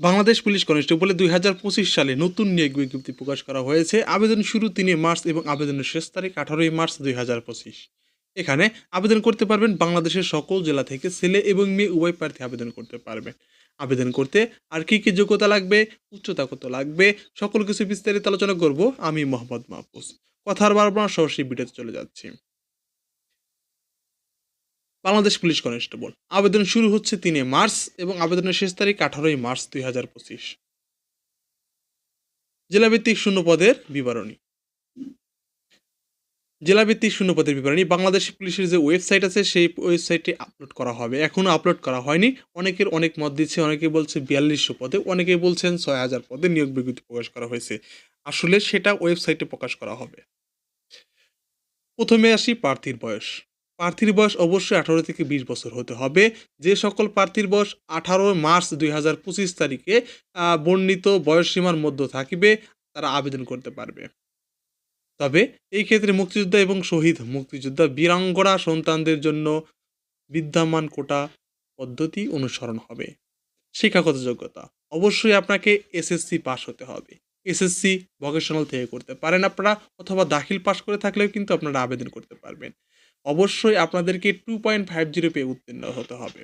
Bangladesh police কনস্টেবলে দুই হাজার পঁচিশ সালে নতুন নিয়োগ বিজ্ঞপ্তি প্রকাশ করা হয়েছে। আবেদন শুরু তিনে মার্চ এবং আবেদনের শেষ তারিখ আঠারোই মার্চ দুই হাজার পঁচিশ। এখানে আবেদন করতে পারবেন বাংলাদেশের সকল জেলা থেকে ছেলে এবং মেয়ে উভয় প্রার্থী আবেদন করতে পারবেন আবেদন করতে আর কি কি যোগ্যতা লাগবে, উচ্চতা কত লাগবে, সকল কিছু বিস্তারিত আলোচনা করব আমি মোহাম্মদ মাহফুজ। কথার বারবার সরাসরি ভিডিওতে চলে যাচ্ছি। Bangladesh police constable. আবেদন শুরু হচ্ছে তিনে মার্চ এবং আবেদনের শেষ তারিখ আঠারোই মার্চ দুই হাজার পঁচিশ। জেলাভিত্তিক শূন্য পদের বিবরণী। জেলাভিত্তিক শূন্য পদের বিবরণী, বাংলাদেশ পুলিশের যে ওয়েবসাইট আছে, সেই ওয়েবসাইটে আপলোড করা হবে। এখনও আপলোড করা হয়নি। অনেকের অনেক মত দিচ্ছে, অনেকে বলছে বিয়াল্লিশশো পদে, অনেকে বলছেন ছয় হাজার পদে নিয়োগ বিজ্ঞপ্তি প্রকাশ করা হয়েছে। আসলে সেটা ওয়েবসাইটে প্রকাশ করা হবে। প্রথমে আসি প্রার্থীর বয়স। প্রার্থীর বয়স অবশ্যই আঠারো থেকে বিশ বছর হতে হবে। যে সকল প্রার্থীর বয়স আঠারো মার্চ দুই হাজার পঁচিশ তারিখে বর্ণিত বয়সসীমার মধ্যে থাকিবে, তারা আবেদন করতে পারবে। তবে এই ক্ষেত্রে মুক্তিযোদ্ধা এবং শহীদ মুক্তিযোদ্ধা বীরাঙ্গনা সন্তানদের জন্য বিদ্যমান কোটা পদ্ধতি অনুসরণ হবে। শিক্ষাগত যোগ্যতা, অবশ্যই আপনাকে এসএসসি পাস হতে হবে। এসএসসি ভকেশনাল থেকে করতে পারেন আপনারা, অথবা দাখিল পাস করে থাকলেও কিন্তু আপনারা আবেদন করতে পারবেন। অবশ্যই আপনাদেরকে টু পয়েন্ট ফাইভ জিরো পেয়ে উত্তীর্ণ হতে হবে।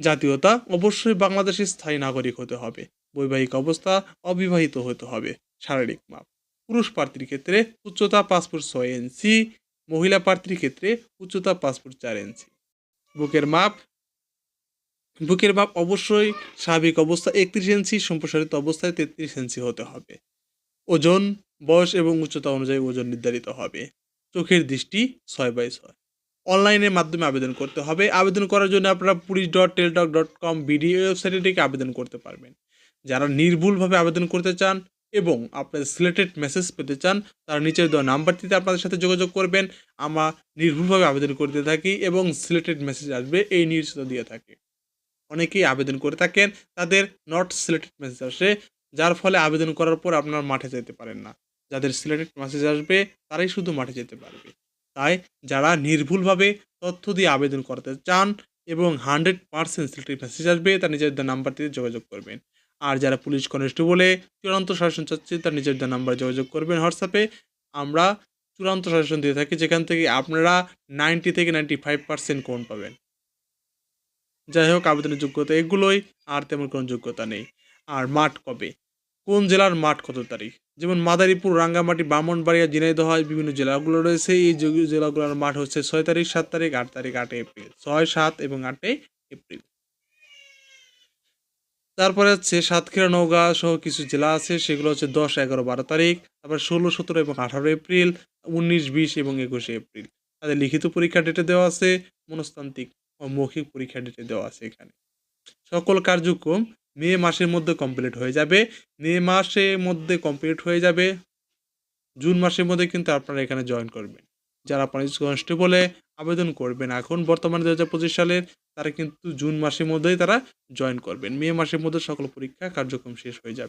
জাতীয়তা, অবশ্যই বাংলাদেশের স্থায়ী নাগরিক হতে হবে। বৈবাহিক অবস্থা অবিবাহিত হতে হবে। শারীরিক মাপ। পুরুষ প্রার্থীর ক্ষেত্রে উচ্চতা পাসপোর্ট ছয় ইঞ্চি, মহিলা প্রার্থীর ক্ষেত্রে উচ্চতা পাসপোর্ট চার ইঞ্চি। বুকের মাপ। বুকের মাপ অবশ্যই স্বাভাবিক অবস্থা একত্রিশ ইঞ্চি, সম্প্রসারিত অবস্থায় তেত্রিশ ইঞ্চি হতে হবে। ওজন, বয়স এবং উচ্চতা অনুযায়ী ওজন নির্ধারিত হবে। চোখের দৃষ্টি ছয় বাই ছয়। অনলাইনের মাধ্যমে আবেদন করতে হবে। আবেদন করার জন্য আপনারা police dot Teletalk dot com BD ওয়েবসাইটে থেকে আবেদন করতে পারবেন। যারা নির্ভুলভাবে আবেদন করতে চান এবং আপনাদের সিলেক্টেড মেসেজ পেতে চান, তারা নিচের দেওয়া নাম্বারটিতে আপনাদের সাথে যোগাযোগ করবেন। আমরা নির্ভুলভাবে আবেদন করতে থাকি এবং সিলেক্টেড মেসেজ আসবে, এই নির্দেশিত দিয়ে থাকে। অনেকেই আবেদন করে থাকেন, তাদের নট সিলেক্টেড মেসেজ আসে, যার ফলে আবেদন করার পর আপনার মাঠে যেতে পারেন না। যাদের সিলেক্টেড মেসেজ আসবে, তারাই শুধু মাঠে যেতে পারবে। তাই যারা নির্ভুলভাবে তথ্য দিয়ে আবেদন করতে চান এবং হান্ড্রেড পার্সেন্ট সিলেক্টেড মেসেজ আসবে, তার নিজের নাম্বার দিয়ে যোগাযোগ করবেন। আর যারা পুলিশ কনস্টেবলে চূড়ান্ত শাসন চাচ্ছে, তার নিজের নাম্বারে যোগাযোগ করবেন হোয়াটসঅ্যাপে আমরা চূড়ান্ত শাসন দিয়ে থাকি, যেখান থেকে আপনারা নাইনটি থেকে নাইনটি ফাইভ পার্সেন্ট কোন পাবেন। যাই হোক, আবেদনের যোগ্যতা এগুলোই, আর তেমন কোনো যোগ্যতা নেই। আর মাঠ কবে? কোন জেলার মাঠ কত তারিখ? যেমন মাদারীপুর, রাঙ্গামাটি, ব্রাহ্মণবাড়িয়া, ঝিনাইদহ, বিভিন্ন জেলাগুলো রয়েছে। এই জেলাগুলোর মাঠ হচ্ছে ছয় তারিখ, সাত তারিখ, আট তারিখ আটই এপ্রিল। ছয়, সাত এবং আটই এপ্রিল। তারপরে হচ্ছে সাতক্ষীরা, নওগাঁ সহ কিছু জেলা আছে, সেগুলো হচ্ছে দশ, এগারো, বারো তারিখ, তারপর ষোলো, সতেরো এবং আঠারো এপ্রিল, উনিশ, বিশ এবং একুশে এপ্রিল। তাদের লিখিত পরীক্ষা ডেটে দেওয়া আছে মনস্তান্ত্রিক ও মৌখিক পরীক্ষা ডেটে দেওয়া আছে এখানে। সকল কার্যক্রম মে মাসের মধ্যে কমপ্লিট হয়ে যাবে। মে মাসের মধ্যে কমপ্লিট হয়ে যাবে। জুন মাসের মধ্যে কিন্তু আপনারা এখানে জয়েন করবেন। যারা পুলিশ কনস্টেবলে আবেদন করবেন, এখন বর্তমানে দু হাজার পঁচিশ সালের, তারা কিন্তু জুন মাসের মধ্যেই তারা জয়েন করবেন। মে মাসের মধ্যে সকল পরীক্ষা কার্যক্রম শেষ হয়ে যাবে।